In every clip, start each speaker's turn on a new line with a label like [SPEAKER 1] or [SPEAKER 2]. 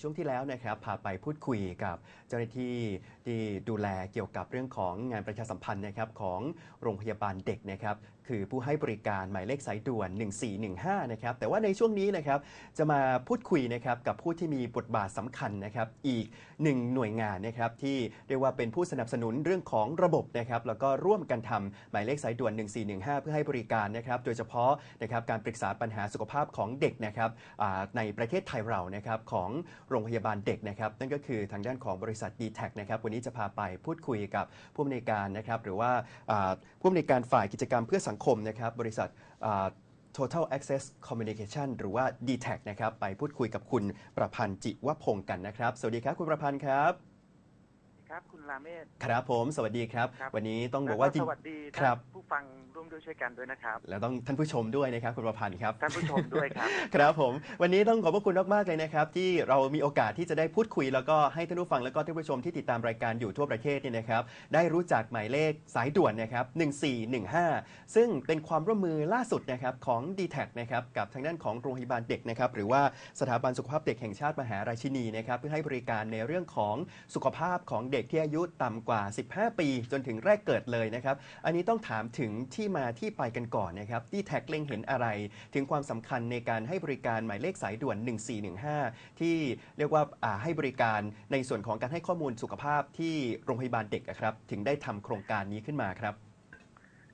[SPEAKER 1] ช่วงที่แล้วนะครับพาไปพูดคุยกับเจ้าหน้าที่ที่ดูแลเกี่ยวกับเรื่องของงานประชาสัมพันธ์นะครับของโรงพยาบาลเด็กนะครับ คือผู้ให้บริการหมายเลขสายด่วน 1415 นะครับ แต่ว่าในช่วงนี้นะครับจะมาพูดคุยนะครับกับผู้ที่มีบทบาทสำคัญนะครับ อีกหนึ่งหน่วยงานนะครับที่เรียกว่าเป็นผู้สนับสนุนเรื่องของระบบนะครับแล้วก็ร่วมกันทำหมายเลขสายด่วน 1415 เพื่อให้บริการนะครับโดยเฉพาะนะครับการปรึกษาปัญหาสุขภาพของเด็กนะครับในประเทศไทยเรานะครับของโรงพยาบาลเด็กนะครับนั่นก็คือทางด้านของบริษัท d t แทนะครับวันนี้จะพาไปพูดคุยกับผู้อำนวยการนะครับหรือว่าอ่าผู้อำนวยการฝ่ายกิจกรรมเพื่อสังคมนะครับบริษัท Total Access Communication หรือว่า d t แทนะครับไปพูดคุยกับคุณประพันธ์จิวพงศ์กันนะครับ สวัสดีครับคุณประพันธ์ครับ
[SPEAKER 2] ครับคุณราเมศ
[SPEAKER 1] ครับผมสวัสดีครับ
[SPEAKER 2] ครับ
[SPEAKER 1] วันนี้ต้องบ
[SPEAKER 2] แล้
[SPEAKER 1] อก
[SPEAKER 2] ว
[SPEAKER 1] ว่า
[SPEAKER 2] ก็
[SPEAKER 1] จริ
[SPEAKER 2] ส
[SPEAKER 1] ง
[SPEAKER 2] วัสดี
[SPEAKER 1] ครั
[SPEAKER 2] ท่า
[SPEAKER 1] บ
[SPEAKER 2] นผู้ฟังร่วมด้วยช่วยกันด้วยนะครับ
[SPEAKER 1] แล้วต้องท่านผู้ชมด้วยนะครับคุณประพันธ์ครับ
[SPEAKER 2] ท่านผู้ชมด้วยครับ
[SPEAKER 1] ครับผม วันนี้ต้องขอบพระคุณมากๆเลยนะครับ ที่เรามีโอกาสที่จะได้พูดคุย แล้วก็ให้ท่านผู้ฟังแล้วก็ท่านผู้ชมที่ติดตามรายการอยู่ทั่วประเทศเนี่ยนะครับ ได้รู้จักหมายเลขสายด่วนนะครับ 1415 ซึ่งเป็นความร่วมมือล่าสุดนะครับของ d t แทนะครับกับทางด้านของโรงพยาบาลเด็กนะครับหรือว่าสถาบันสุขภาพเด็กแห่งชาติมหาราชินีนะครับเพื่อให้บริการในเรื่องของสุขภาพของเด็กที่อายุต่ำกว่า 15 ปี จนถึงแรกเกิดเลยนะครับ อันนี้ต้องถามถึงที่มาที่ไปกันก่อนนะครับ ที่แท็กเล็งเห็นอะไร ถึงความสำคัญในการให้บริการหมายเลขสายด่วน 1415 ที่เรียกว่าอ่าให้บริการในส่วนของการให้ข้อมูลสุขภาพที่โรงพยาบาลเด็กอะครับ ถึงได้ทำโครงการนี้ขึ้นมาครับ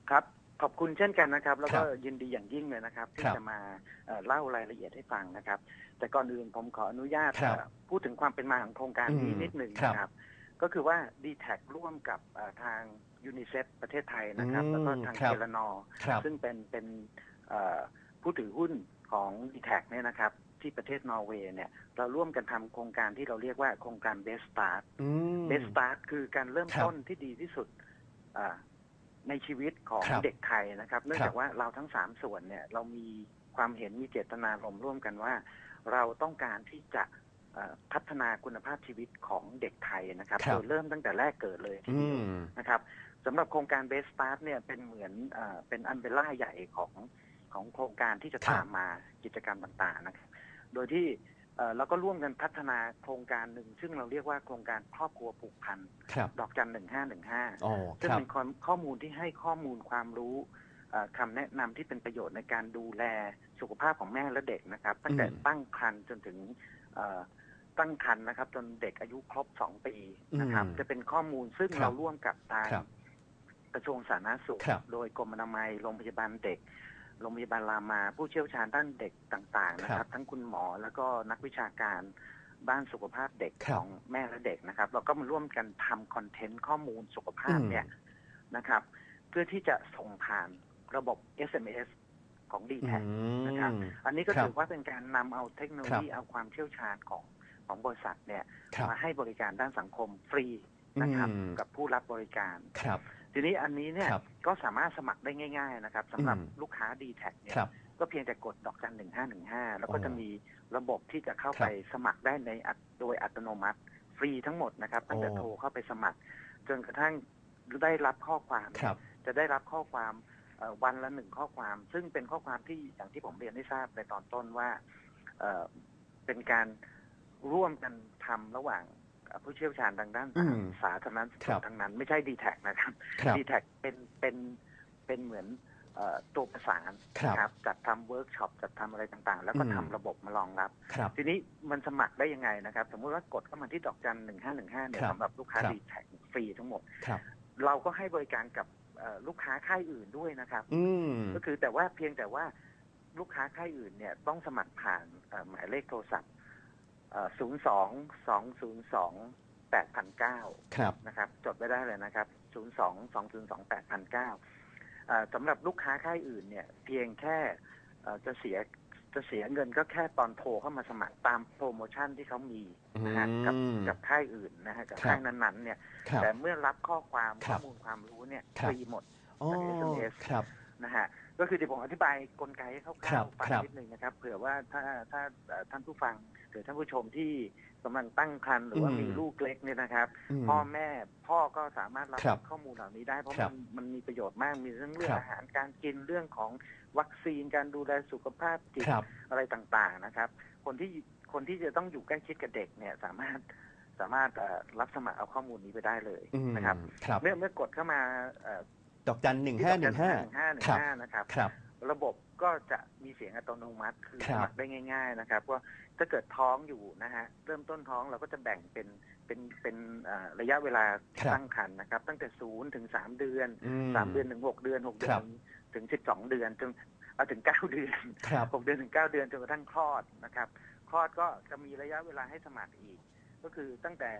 [SPEAKER 2] ครับขอบคุณเช่นกันนะครับ แล้วก็
[SPEAKER 1] ครับ
[SPEAKER 2] ยินดีอย่างยิ่งเลยนะครับ ที่
[SPEAKER 1] ครับ
[SPEAKER 2] จะมาเอ่อเล่ารายละเอียดให้ฟังนะครับ แต่ก่อนอื่นผมขออนุญาต
[SPEAKER 1] ครับ
[SPEAKER 2] เอ่อพูดถึงความเป็นมาของโครงการนี้
[SPEAKER 1] อืม
[SPEAKER 2] นิดหนึ่ง
[SPEAKER 1] ครับ
[SPEAKER 2] นะครับ ก็คือว่า d t แทร่วมกับเอ่อทางยูนิเซฟประเทศไทยนะครับ
[SPEAKER 1] อืม
[SPEAKER 2] แล้วก็ทาง
[SPEAKER 1] ครับ
[SPEAKER 2] เทเลนอ
[SPEAKER 1] ครับ
[SPEAKER 2] ซึ่งเป็นเป็นเอ่อผู้ถือหุ้นของ d t แทเนี่ยนะครับ ที่ประเทศนอร์เวย์เนี่ยเราร่วมกันทำโครงการที่เราเรียกว่าโครงการ Best Start
[SPEAKER 1] อืม
[SPEAKER 2] Best Start คือการเริ่ม
[SPEAKER 1] ครับ
[SPEAKER 2] ต้นที่ดีที่สุดอ่าในชีวิตของ
[SPEAKER 1] ครับ
[SPEAKER 2] เด็กไทยนะครับ เนื่อง
[SPEAKER 1] ครับ
[SPEAKER 2] จากว่าเราทั้งสามส่วนเนี่ยเรามีความเห็นมีเจตนารมณ์ร่วมกันว่า เราต้องการที่จะเอ่อ พัฒนาคุณภาพชีวิตของเด็กไทยนะครับ
[SPEAKER 1] ครับ
[SPEAKER 2] โดยเริ่มตั้งแต่แรกเกิดเลยที
[SPEAKER 1] อื
[SPEAKER 2] เดียว
[SPEAKER 1] ม
[SPEAKER 2] นะครับสำหรับโครงการ Best Start เนี่ยเป็นเหมือนเออเป็นอันเบลล่าใหญ่ของของโครงการที่จะ
[SPEAKER 1] ครับ
[SPEAKER 2] ตามมากิจกรรมต่างๆนะครับ โดยที่เอ่อเราก็ร่วมกันพัฒนาโครงการหนึ่ง ซึ่งเราเรียกว่าโครงการครอบครัวผูกพัน
[SPEAKER 1] ครับ
[SPEAKER 2] ดอกจันหนึ่งห้าหนึ่งห้า
[SPEAKER 1] อ๋อ
[SPEAKER 2] ซึ่ง
[SPEAKER 1] ครับ
[SPEAKER 2] เป็นข้อข้อมูลที่ให้ข้อมูลความรู้เอ่อคำแนะนำที่เป็นประโยชน์ในการดูแลสุขภาพของแม่และเด็กนะครับ ตั้งแต่
[SPEAKER 1] อืม
[SPEAKER 2] ตั้งครรภ์จนถึงเอ่อ ตั้งครรภ์นะครับ จนเด็กอายุครบสองปีนะครับ
[SPEAKER 1] อืม
[SPEAKER 2] จะเป็นข้อมูลซึ่ง
[SPEAKER 1] ครับ
[SPEAKER 2] เราร่วมกับทาง
[SPEAKER 1] ครับ
[SPEAKER 2] กระทรวงสาธารณสุข
[SPEAKER 1] ครับ
[SPEAKER 2] โดยกรมอนามัยโรงพยาบาลเด็กโรงพยาบาลรามา ผู้เชี่ยวชาญด้านเด็กต่าง ๆ นะค
[SPEAKER 1] ครั
[SPEAKER 2] รับ
[SPEAKER 1] บ
[SPEAKER 2] ทั้งคุณหมอแล้วก็นักวิชาการด้านสุขภาพเด็ก
[SPEAKER 1] ครับ
[SPEAKER 2] ของแม่และเด็กนะครับ เราก็มาร่วมกันทำคอนเทนต์ข้อมูลสุขภาพ
[SPEAKER 1] อืม
[SPEAKER 2] เนี่ยนะครับ เพื่อที่จะส่งผ่านระบบ SMS ของ d t แท
[SPEAKER 1] อืม
[SPEAKER 2] นะครับ อันนี้ก็
[SPEAKER 1] ครับ
[SPEAKER 2] ถือว่าเป็นการนำเอาเทคโนโลยีเอาความเชี่ยวชาญของ ของบริษัทเนี่ย
[SPEAKER 1] ครับ
[SPEAKER 2] มาให้บริการด้านสังคมฟรีนะครับ
[SPEAKER 1] อืม
[SPEAKER 2] กับผู้รับบริการ
[SPEAKER 1] ครับ
[SPEAKER 2] ทีนี้อันนี้เนี่ย
[SPEAKER 1] ครับ
[SPEAKER 2] ก็สามารถสมัครได้ง่าย ๆ นะครับสำหรับ
[SPEAKER 1] อืม
[SPEAKER 2] ลูกค้า d t แทเนี่ย
[SPEAKER 1] ครับ
[SPEAKER 2] ก็เพียงแต่กดดอกจันหนึ่งห้าหนึ่งห้าแล้วก็
[SPEAKER 1] อ๋อ
[SPEAKER 2] จะมีระบบที่จะเข้า
[SPEAKER 1] ครับ
[SPEAKER 2] ไปสมัครได้ในอัตโดยอัตโนมัติ ฟรีทั้งหมดนะครับตั้งแต่
[SPEAKER 1] อ๋อ
[SPEAKER 2] โทรเข้าไปสมัคร จนกระทั่งได้รับข้อความ
[SPEAKER 1] ครับ
[SPEAKER 2] จะได้รับข้อความเอ่อวันละหนึ่งข้อความ ซึ่งเป็นข้อความที่อย่างที่ผมเรียนให้ทราบในตอนต้นว่าเอ่อเป็นการ ร่วมกันทำระหว่างเอ่อผู้เชี่ยวชาญทางด้าน
[SPEAKER 1] อืม
[SPEAKER 2] สาธารณสุ
[SPEAKER 1] ครั
[SPEAKER 2] ข
[SPEAKER 1] บ
[SPEAKER 2] ทั้งนั้น ไม่ใช่ดีแท็นะครับ
[SPEAKER 1] ครับ
[SPEAKER 2] ดีแท็เป็นเป็นเป็นเหมือนเอ่อตัวประสาน
[SPEAKER 1] ครับ
[SPEAKER 2] นะครับจัดทำเวิร์กช็อปจัดทำอะไรต่างๆ แล้วก็
[SPEAKER 1] อืม
[SPEAKER 2] ทำระบบมารองรับ
[SPEAKER 1] ครับ
[SPEAKER 2] ทีนี้มันสมัครได้ยังไงนะครับ สมมุติว่ากดเข้ามาที่ดอกจันหนึ่งห้าหนึ่งห้าเนี่ย
[SPEAKER 1] ครับ
[SPEAKER 2] สำหรับลูกค้า
[SPEAKER 1] ครับ
[SPEAKER 2] ดีแท็ฟรีทั้งหมด
[SPEAKER 1] ครับ
[SPEAKER 2] เราก็ให้บริการกับเอ่อลูกค้าค่ายอื่นด้วยนะครับ
[SPEAKER 1] อืม
[SPEAKER 2] ก็คือแต่ว่าเพียงแต่ว่าลูกค้าค่ายอื่นเนี่ยต้องสมัครผ่านเอ่อหมายเลขโทรศัพท์ ศูนย์สองสองศูนย์สองแปดพันเก้า
[SPEAKER 1] ครับ
[SPEAKER 2] นะครับ จดไว้ได้เลยนะครับศูนย์สองสองศูนย์สองแปดพันเก้าสำหรับลูกค้าค่ายอื่นเนี่ยเพียงแค่เอ่อจะเสียจะเสียเงินก็แค่ตอนโทรเข้ามาสมัครตามโปรโมชั่นที่เขามีนะฮะกับ
[SPEAKER 1] อืม
[SPEAKER 2] กับค่ายอื่นนะฮะกับ
[SPEAKER 1] ครับ
[SPEAKER 2] ค่ายนั้นๆ เนี่ย
[SPEAKER 1] ครับ
[SPEAKER 2] แต่เมื่อรับข้อความ
[SPEAKER 1] ครั
[SPEAKER 2] ข้อบมูลความรู้เนี่ย
[SPEAKER 1] ครั
[SPEAKER 2] ฟ
[SPEAKER 1] บ
[SPEAKER 2] รีหมด
[SPEAKER 1] อ๋อ
[SPEAKER 2] SMS
[SPEAKER 1] ครับ
[SPEAKER 2] นะฮะก็คือเดี๋ยวผมอธิบายกลไกให้ค
[SPEAKER 1] ครั
[SPEAKER 2] ร่าว
[SPEAKER 1] บ
[SPEAKER 2] ๆฟัง
[SPEAKER 1] ครับ
[SPEAKER 2] นิดนึงนะครับเผื่อว่าถ้าถ้าเอ่อท่านผู้ฟังห รือท่านผู้ชมที่กำลังตั้งครรภ์หรือว่า
[SPEAKER 1] อืม
[SPEAKER 2] มีลูกเล็กเนี่ยนะครับ
[SPEAKER 1] ม
[SPEAKER 2] พ่อแม่พ่อก็สามารถรับ
[SPEAKER 1] ครับ
[SPEAKER 2] ข้อมูลเหล่านี้ได้เพราะ
[SPEAKER 1] ครั
[SPEAKER 2] มั
[SPEAKER 1] บ
[SPEAKER 2] นมันมีประโยชน์มากมีเรื่องเรื่อ
[SPEAKER 1] ค
[SPEAKER 2] ง
[SPEAKER 1] รับ
[SPEAKER 2] อาหารการกินเรื่องของวัคซีนการดูแลสุขภาพจิต
[SPEAKER 1] ครับ
[SPEAKER 2] อะไรต่างๆนะครับ คนที่คนที่จะต้องอยู่ใกล้ชิดกับเด็กเนี่ยสามารถสามารถเอ่อรับสมัครเอาข้อมูลนี้ไปได้เลย
[SPEAKER 1] อืม
[SPEAKER 2] นะครับ
[SPEAKER 1] ครับ
[SPEAKER 2] เมื่อเมื่อกดเข้ามาเอ่อ
[SPEAKER 1] ดอกจันหนึ่งห้าหนึ่งห้า
[SPEAKER 2] ห้าหนึ่ง
[SPEAKER 1] ครับ
[SPEAKER 2] ห้านะครับ
[SPEAKER 1] ค รับ
[SPEAKER 2] ระบบก็จะมีเสียงอัตโนมัติคือ
[SPEAKER 1] ครั
[SPEAKER 2] ส
[SPEAKER 1] บ
[SPEAKER 2] มัครได้ง่าย ๆ นะครับว่าถ้าเกิดท้องอยู่นะฮะเริ่มต้นท้องเราก็จะแบ่งเป็นเป็นเป็นเอ่อระยะเวลาที่ตั้งครรภ์นะครับ ตั้งแต่ศูนย์ถึงสามเดือน
[SPEAKER 1] อืม
[SPEAKER 2] สามเดือนถึงหกเดือนหกเดื
[SPEAKER 1] ครั
[SPEAKER 2] อน
[SPEAKER 1] บ
[SPEAKER 2] ถึงสิบสองเดือนจนเอาถึงเก้าเดือน
[SPEAKER 1] ครับ
[SPEAKER 2] หกเดือนถึงเก้าเดือนจนกระทั่งคลอดนะครับ คลอดก็จะมีระยะเวลาให้สมัครอีก ก็คือตั้งแต่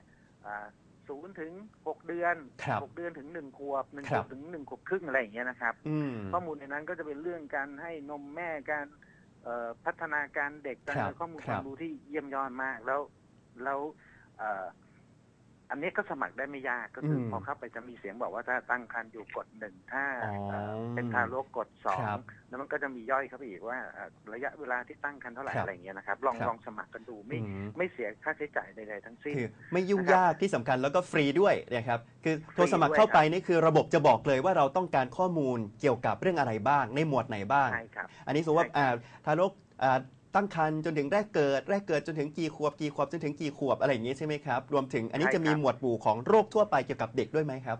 [SPEAKER 2] ศูนย์ถึงหกเดือน
[SPEAKER 1] ครับ
[SPEAKER 2] หกเดือนถึงหนึ่งขวบหนึ่ง
[SPEAKER 1] ค
[SPEAKER 2] ข
[SPEAKER 1] รั
[SPEAKER 2] ว
[SPEAKER 1] บ
[SPEAKER 2] บ ถึงหนึ่งขวบครึ่งอะไรอย่างเงี้ยนะครับ
[SPEAKER 1] อืม
[SPEAKER 2] ข้อมูลในนั้นก็จะเป็นเรื่องการให้นมแม่การเอ่อพัฒนาการเด็กการ
[SPEAKER 1] ครับ
[SPEAKER 2] ข้อมูล
[SPEAKER 1] ค
[SPEAKER 2] ครับวามรู้ที่เยี่ยมยอดมาก แล้วแล้วเอ่อ อันนี้ก็สมัครได้ไม่ยากก็คืออ
[SPEAKER 1] ม
[SPEAKER 2] พอเข้าไปจะมีเสียงบอกว่าถ้าตั้งครรภ์อยู่กดหนึ่งถ้า
[SPEAKER 1] อ๋อ
[SPEAKER 2] เอ่อเป็นทารกกดสอ
[SPEAKER 1] ครั
[SPEAKER 2] ง
[SPEAKER 1] บ
[SPEAKER 2] แล้วมันก็จะมีย่อยเข้าไปอีกว่าเอ่อระยะเวลาที่ตั้งครรภ์เท่าไหร่
[SPEAKER 1] ครับ
[SPEAKER 2] อะไรอย่างเงี้ยนะครับลอง
[SPEAKER 1] ครับ
[SPEAKER 2] ลองสมัครกันดูไม่
[SPEAKER 1] อืม
[SPEAKER 2] ไม่เสียค่าใช้จ่ายใดๆทั้งสิ้น
[SPEAKER 1] คือไม่ยุ่ง
[SPEAKER 2] นะครับ
[SPEAKER 1] ยากที่สำคัญแล้วก็ฟรีด้วยนะครับคือโทรสมัคร
[SPEAKER 2] ฟรีด้วย
[SPEAKER 1] เข้าไป
[SPEAKER 2] ครับ
[SPEAKER 1] นี่คือระบบจะบอกเลยว่าเราต้องการข้อมูลเกี่ยวกับเรื่องอะไรบ้าง ในหมวดไหนบ้าง
[SPEAKER 2] ใช่ครับ
[SPEAKER 1] อันนี้สมมติว่า
[SPEAKER 2] ใช่ครับ
[SPEAKER 1] อ่าทารกอ่า ตั้งครรภ์จนถึงแรกเกิด แรกเกิดจนถึงกี่ขวบกี่ขวบจนถึงกี่ขวบอะไรอย่างนี้ใช่ไหมครับ รวมถึงอันนี้
[SPEAKER 2] ใช่
[SPEAKER 1] จะมี
[SPEAKER 2] ครับ
[SPEAKER 1] หมวดหมู่ของโรคทั่วไปเกี่ยวกับเด็กด้วยไหมครับ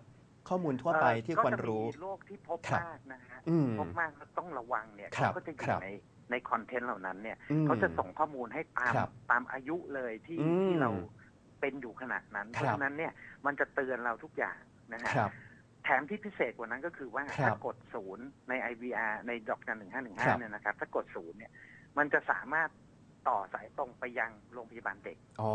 [SPEAKER 1] ข้อมูลทั่วไป
[SPEAKER 2] เอ่อ
[SPEAKER 1] ที่ควรรู้
[SPEAKER 2] ก็จะมีโรคที่พบ
[SPEAKER 1] ครับ
[SPEAKER 2] มากนะฮะ
[SPEAKER 1] อืม
[SPEAKER 2] พบมากแล้วต้องระวังเนี่ย
[SPEAKER 1] ครับ
[SPEAKER 2] เขาก็จะอ
[SPEAKER 1] ครั
[SPEAKER 2] ยู่
[SPEAKER 1] บ
[SPEAKER 2] ในในคอนเทนต์เหล่านั้นเนี่ย
[SPEAKER 1] อืม
[SPEAKER 2] เขาจะส่งข้อมูลให้ตาม
[SPEAKER 1] ครับ
[SPEAKER 2] ตามอายุเลยที่
[SPEAKER 1] อืม
[SPEAKER 2] ที่เราเป็นอยู่ขนาดนั้น เพ
[SPEAKER 1] ครั
[SPEAKER 2] ราะ
[SPEAKER 1] บ
[SPEAKER 2] ฉะนั้นเนี่ยมันจะเตือนเราทุกอย่างนะฮะ
[SPEAKER 1] ครับ
[SPEAKER 2] แถมที่พิเศษกว่านั้นก็คือว่า
[SPEAKER 1] ครับ
[SPEAKER 2] ถ้ากดศูนย์ใน IVR ในดอกจันหนึ่งห้าหนึ่ง
[SPEAKER 1] ครั
[SPEAKER 2] ห้า
[SPEAKER 1] บ
[SPEAKER 2] เนี่ยนะครับถ้ากดศูนย์เนี่ย มันจะสามารถต่อสายตรงไปยังโรงพยาบาลเด็ก
[SPEAKER 1] อ๋
[SPEAKER 2] อ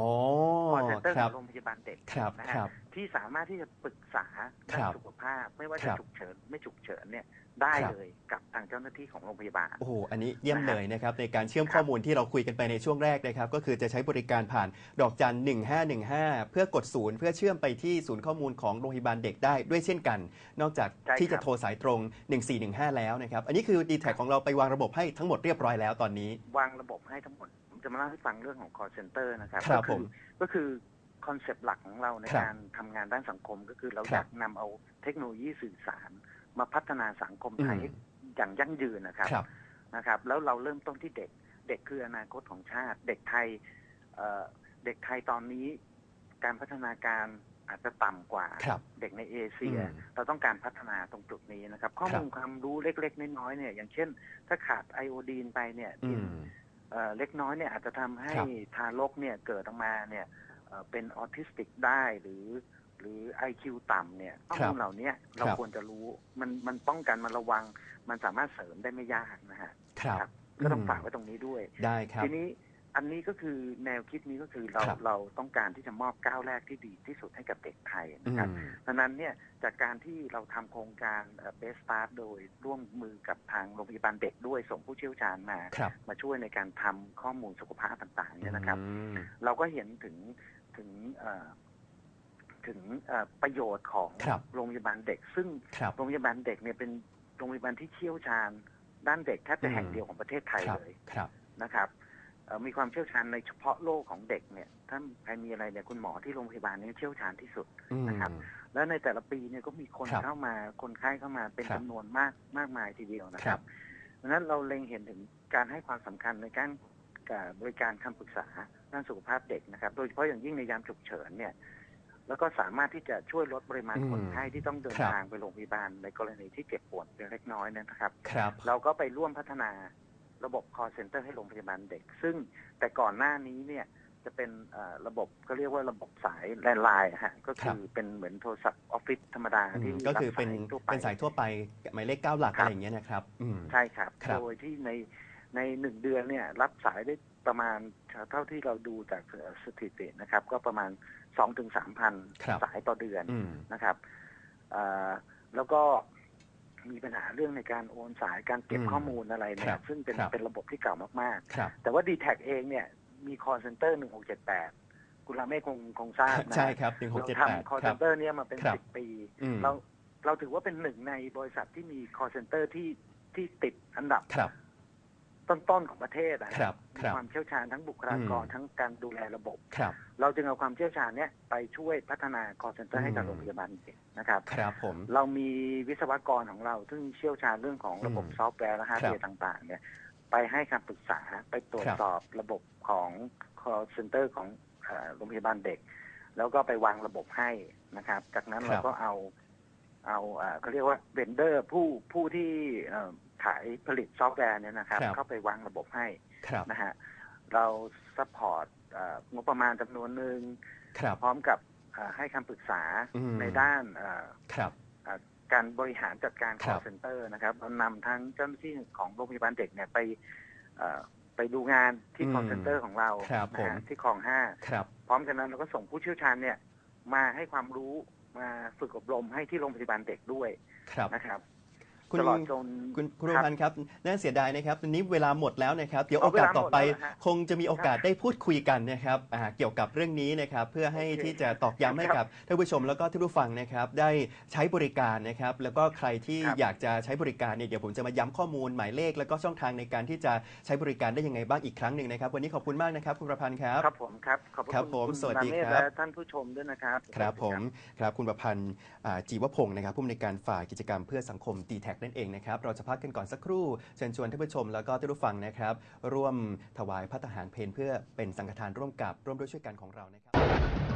[SPEAKER 2] เซ็นเตอร์
[SPEAKER 1] ค
[SPEAKER 2] ข
[SPEAKER 1] รั
[SPEAKER 2] อบงโรงพยาบาลเด็ก
[SPEAKER 1] ครับ
[SPEAKER 2] นะ
[SPEAKER 1] ค
[SPEAKER 2] ฮะ
[SPEAKER 1] รับ
[SPEAKER 2] ที่สามารถที่จะปรึกษา
[SPEAKER 1] ครั
[SPEAKER 2] ด้าน
[SPEAKER 1] บ
[SPEAKER 2] สุขภาพ ไม่ว่า
[SPEAKER 1] ค
[SPEAKER 2] จะ
[SPEAKER 1] รับ
[SPEAKER 2] ฉุกเฉินไม่ฉุกเฉินเนี่ยได้
[SPEAKER 1] ครับ
[SPEAKER 2] เลยกับทางเจ้าหน้าที่ของโรงพยาบาล
[SPEAKER 1] โอ้โห อันนี้เยี่ยม
[SPEAKER 2] นะฮะ
[SPEAKER 1] เลยนะครับ ในการเชื่อม
[SPEAKER 2] ครับ
[SPEAKER 1] ข้อมูลที่เราคุยกันไปในช่วงแรกนะครับ ก็คือจะใช้บริการผ่านดอกจัน 1515 เพื่อกดศูนย์เพื่อเชื่อมไปที่ศูนย์ข้อมูลของโรงพยาบาลเด็กได้ด้วยเช่นกัน นอกจาก
[SPEAKER 2] ใช่
[SPEAKER 1] ที่จะ
[SPEAKER 2] ครับ
[SPEAKER 1] โทรสายตรง 1415 แล้วนะครับ อันนี้คือ d t แทของเราไปวางระบบให้ทั้งหมดเรียบร้อยแล้วตอนนี้
[SPEAKER 2] วางระบบให้ทั้งหมดผม จะมาเล่าให้ฟังเรื่องของ call center นะครับ
[SPEAKER 1] ครับ
[SPEAKER 2] ก็
[SPEAKER 1] ผม
[SPEAKER 2] ก็คือคอนเซปต์หลักของเราใน
[SPEAKER 1] ครับ
[SPEAKER 2] การทำงานด้านสังคมก็คือเรา
[SPEAKER 1] ครับ
[SPEAKER 2] อยากนำเอาเทคโนโลยีสื่อสาร มาพัฒนาสังคมไทย
[SPEAKER 1] อืม
[SPEAKER 2] อย่างยั่งยืนนะครับ
[SPEAKER 1] ครับ
[SPEAKER 2] นะครับ แล้วเราเริ่มต้นที่เด็กเด็กคืออนาคตของชาติ เด็กไทยเอ่อเด็กไทยตอนนี้ การพัฒนาการอาจจะต่ำกว่า
[SPEAKER 1] ครับ
[SPEAKER 2] เด็กในเอเชีย
[SPEAKER 1] อืม
[SPEAKER 2] เราต้องการพัฒนาตรงจุดนี้นะครับ ข้อมูลความรู้เล็กๆ น้อยๆเนี่ยอย่างเช่น ถ้าขาดไอโอดีนไปเนี่ย
[SPEAKER 1] อืม
[SPEAKER 2] เอ่อเล็กน้อยเนี่ยอาจจะทำให้
[SPEAKER 1] ครับ
[SPEAKER 2] ทารกเนี่ยเกิดออกมาเนี่ยเอ่อเป็นออทิสติกได้หรือ หรือ IQ ต่ำเนี่ยข้อมูลเหล่านี้เรา
[SPEAKER 1] ครับ
[SPEAKER 2] ควรจะรู้มันมันป้องกันมันระวัง มันสามารถเสริมได้ไม่ยากนะฮะ
[SPEAKER 1] ครับ
[SPEAKER 2] ครับก็ต้องฝากไว้ตรงนี้ด้วย
[SPEAKER 1] ได้ครับ
[SPEAKER 2] ทีนี้ อันนี้ก็คือแนวคิดนี้ก็คือเรา
[SPEAKER 1] ครับ
[SPEAKER 2] เราต้องการที่จะมอบก้าวแรกที่ดีที่สุดให้กับเด็กไทย
[SPEAKER 1] อื
[SPEAKER 2] นะครับ
[SPEAKER 1] ม
[SPEAKER 2] เพราะฉะนั้นเนี่ยจากการที่เราทำโครงการเบสตาร์โดยร่วมมือกับทางโรงพยาบาลเด็กด้วยส่งผู้เชี่ยวชาญมา
[SPEAKER 1] ครับ
[SPEAKER 2] มาช่วยในการทำข้อมูลสุขภาพต่างๆเนี่ยนะครับ
[SPEAKER 1] อืม
[SPEAKER 2] เราก็เห็นถึงถึงเอ่อถึงเอ่อประโยชน์ของ
[SPEAKER 1] ครับ
[SPEAKER 2] โรงพยาบาลเด็ก ซึ่ง
[SPEAKER 1] ครับ
[SPEAKER 2] โรงพยาบาลเด็กเนี่ยเป็นโรงพยาบาลที่เชี่ยวชาญด้านเด็กแทบจะ
[SPEAKER 1] อืม
[SPEAKER 2] แห่งเดียวของประเทศไทย
[SPEAKER 1] ครับ
[SPEAKER 2] เลย
[SPEAKER 1] ครับ
[SPEAKER 2] นะครับเอ่อ มีความเชี่ยวชาญในเฉพาะโรคของเด็กเนี่ยถ้าใครมีอะไรเนี่ยคุณหมอที่โรงพยาบาลนี้เชี่ยวชาญที่สุด
[SPEAKER 1] อืม
[SPEAKER 2] นะครับ แล้วในแต่ละปีเนี่ยก็มีคน
[SPEAKER 1] ครับ
[SPEAKER 2] เข้ามาคนไข้เข้ามาเป็น
[SPEAKER 1] ครับ
[SPEAKER 2] จำนวนมากมากมายทีเดียวนะค
[SPEAKER 1] ครั
[SPEAKER 2] รับบเพราะฉะนั้นเราเล็งเห็นถึงการให้ความสำคัญในการการบริการคำปรึกษาด้านสุขภาพเด็กนะครับ โดยเฉพาะอย่างยิ่งในยามฉุกเฉินเนี่ยแล้วก็สามารถที่จะช่วยลดปริมาณ
[SPEAKER 1] อืม
[SPEAKER 2] คนไข้ที่ต้องเดิน
[SPEAKER 1] ครับ
[SPEAKER 2] ทางไปโรงพยาบาลในกรณีที่เจ็บปวดเพียงเล็กน้อยนะครับ
[SPEAKER 1] ครับ
[SPEAKER 2] เราก็ไปร่วมพัฒนา ระบบ call center ให้โรงพยาบาลเด็ก ซึ่งแต่ก่อนหน้านี้เนี่ยจะเป็นเอ่อระบบก็เรียกว่าระบบสายแลนไลน์ฮะก็คือเป็นเหมือนโทรศัพท์ออฟฟิศธรรมดา
[SPEAKER 1] อืม
[SPEAKER 2] ที่
[SPEAKER 1] ก็คือเป็น
[SPEAKER 2] รับสายทั่วไป
[SPEAKER 1] เป็นสายทั่วไปหมายเลขเก้าหลัก
[SPEAKER 2] ครับ
[SPEAKER 1] อะไรอย่างเงี้ยนะครับอืม
[SPEAKER 2] ใช่ครับ
[SPEAKER 1] ครับ
[SPEAKER 2] โดยที่ในในหนึ่งเดือนเนี่ยรับสายได้ประมาณเท่าที่เราดูจากเอ่อสถิตินะครับ ก็ประมาณสองถึงสามพัน
[SPEAKER 1] ครับ
[SPEAKER 2] สายต่อเดือน
[SPEAKER 1] อืม
[SPEAKER 2] นะครับเอ่อแล้วก็ มีปัญหาเรื่องในการโอนสายการเก็บ
[SPEAKER 1] อืม
[SPEAKER 2] ข้อมูลอะไรเนี่
[SPEAKER 1] ครั
[SPEAKER 2] ย
[SPEAKER 1] บ
[SPEAKER 2] ซึ่งเป็น
[SPEAKER 1] ครับ
[SPEAKER 2] เป็นระบบที่เก่ามาก
[SPEAKER 1] ครับ
[SPEAKER 2] ๆแต่ว่า d t แทเองเนี่ยมี call center หนึ่งหกเจ็ดแปดคุณราเมฆคงคงทราบนะ
[SPEAKER 1] ใช่ครับหนึ่งหก
[SPEAKER 2] เรา
[SPEAKER 1] เจ็ดแปด
[SPEAKER 2] ทำ call
[SPEAKER 1] ครับ
[SPEAKER 2] center เนี่ยมาเป็น
[SPEAKER 1] ครับ
[SPEAKER 2] สิบปี
[SPEAKER 1] อืม
[SPEAKER 2] เราเราถือว่าเป็นหนึ่งในบริษัทที่มี call center ที่ที่ติดอันดับ
[SPEAKER 1] ครับ
[SPEAKER 2] ต้นๆของประเทศอะ
[SPEAKER 1] ครับ
[SPEAKER 2] มี
[SPEAKER 1] ครับ
[SPEAKER 2] ความเชี่ยวชาญทั้งบุคลากร
[SPEAKER 1] อืม
[SPEAKER 2] ทั้งการดูแลระบบ
[SPEAKER 1] ครับ
[SPEAKER 2] เราจึงเอาความเชี่ยวชาญเนี้ยไปช่วยพัฒนา call center ให้กับ
[SPEAKER 1] อืม
[SPEAKER 2] โรงพยาบาลเด็กนะครับ
[SPEAKER 1] ครับผม
[SPEAKER 2] เรามีวิศวกรของเรา ซึ่งเชี่ยวชาญเรื่องของระบบ
[SPEAKER 1] อืม
[SPEAKER 2] ซอฟต์แวร์และฮาร์ดแวร์ต่าง ๆ เนี่ย ไปให้คำปรึกษาไปตรวจ
[SPEAKER 1] ครับ
[SPEAKER 2] สอบระบบของ call center ของเอ่อโรงพยาบาลเด็ก แล้วก็ไปวางระบบให้นะครับ จากนั้น
[SPEAKER 1] ครั
[SPEAKER 2] เรา
[SPEAKER 1] บ
[SPEAKER 2] ก็เอา เอาเอ่อเขาเรียกว่าเวนเดอร์ผู้ผู้ที่เอ่อ ขายผลิตซอฟต์แวร์เนี่ยนะครับ
[SPEAKER 1] ครับ
[SPEAKER 2] เข้าไปวางระบบให้
[SPEAKER 1] ครับ
[SPEAKER 2] นะฮะเราซัพพอร์ตเอ่องบประมาณจำนวนหนึ่ง
[SPEAKER 1] ครับ
[SPEAKER 2] พร้อมกับเอ่อให้คำปรึกษา
[SPEAKER 1] อืม
[SPEAKER 2] ในด้านเอ่อ
[SPEAKER 1] ครับ
[SPEAKER 2] การบริหารจัดการ
[SPEAKER 1] ครั
[SPEAKER 2] call
[SPEAKER 1] บ
[SPEAKER 2] center นะครับเรานำทั้งเจ้าหน้าที่ของโรงพยาบาลเด็กเนี่ยไปเอ่อไปดูงานที่
[SPEAKER 1] อืม
[SPEAKER 2] call center ของเรา
[SPEAKER 1] ครับ
[SPEAKER 2] นะ
[SPEAKER 1] ผม
[SPEAKER 2] ฮะที่คลองห้า
[SPEAKER 1] ครับ
[SPEAKER 2] พร้อมกันนั้นเราก็ส่งผู้เชี่ยวชาญเนี่ยมาให้ความรู้มาฝึกอบรมให้ที่โรงพยาบาลเด็กด้วย
[SPEAKER 1] ครับ
[SPEAKER 2] นะครับ
[SPEAKER 1] คุณ
[SPEAKER 2] ตลอดจน
[SPEAKER 1] คุณคุณ
[SPEAKER 2] ค
[SPEAKER 1] โร
[SPEAKER 2] รับ
[SPEAKER 1] พันธ์ครับน่าเสียดายนะครับวันนี้เวลาหมดแล้วนะครับ เดี๋ยว
[SPEAKER 2] เอา
[SPEAKER 1] โอกาสต่อไป
[SPEAKER 2] เวลาหมดแล้วเหรอฮะ
[SPEAKER 1] คงจะมีโอกาสได้พูดคุยกันนะครับอ่าเกี่ยวกับเรื่องนี้นะครับ เพื่อให้
[SPEAKER 2] โอเค
[SPEAKER 1] ที่จะตอกย้ำให้
[SPEAKER 2] ครั
[SPEAKER 1] กับบท่านผู้ชมแล้วก็ท่านผู้ฟังนะครับ ได้ใช้บริการนะครับ แล้วก็ใครที่
[SPEAKER 2] ครับ
[SPEAKER 1] อยากจะใช้บริการเนี่ยเดี๋ยวผมจะมาย้ำข้อมูลหมายเลข แล้วก็ช่องทางในการที่จะใช้บริการได้ยังไงบ้างอีกครั้งหนึ่งนะครับ วันนี้ขอบคุณมากนะครับ คุณประพันธ์ครับ
[SPEAKER 2] ครับผมครับ ขอบพระ
[SPEAKER 1] ครับ
[SPEAKER 2] คุณ
[SPEAKER 1] ผม
[SPEAKER 2] คุณ
[SPEAKER 1] สวัสดี
[SPEAKER 2] มาเมธ
[SPEAKER 1] ครับ
[SPEAKER 2] และท่านผู้ชมด้วยนะครับ
[SPEAKER 1] ครับ
[SPEAKER 2] ส
[SPEAKER 1] ผ
[SPEAKER 2] วัส
[SPEAKER 1] ม
[SPEAKER 2] ดี
[SPEAKER 1] ครับคุณประพันธ์อ่าจีวพงศ์นะครับผู้อำนวยการฝ่ายกิจกรรมเพื่อสังคม d t แทนั่นเองนะครับ เราจะพักกันก่อนสักครู่ เชิญชวนท่านผู้ชมแล้วก็ท่านผู้ฟังนะครับ ร่วมถวายพระทหารเพลเพื่อเป็นสังฆทานร่วมกับร่วมด้วยช่วยกันของเรานะครับ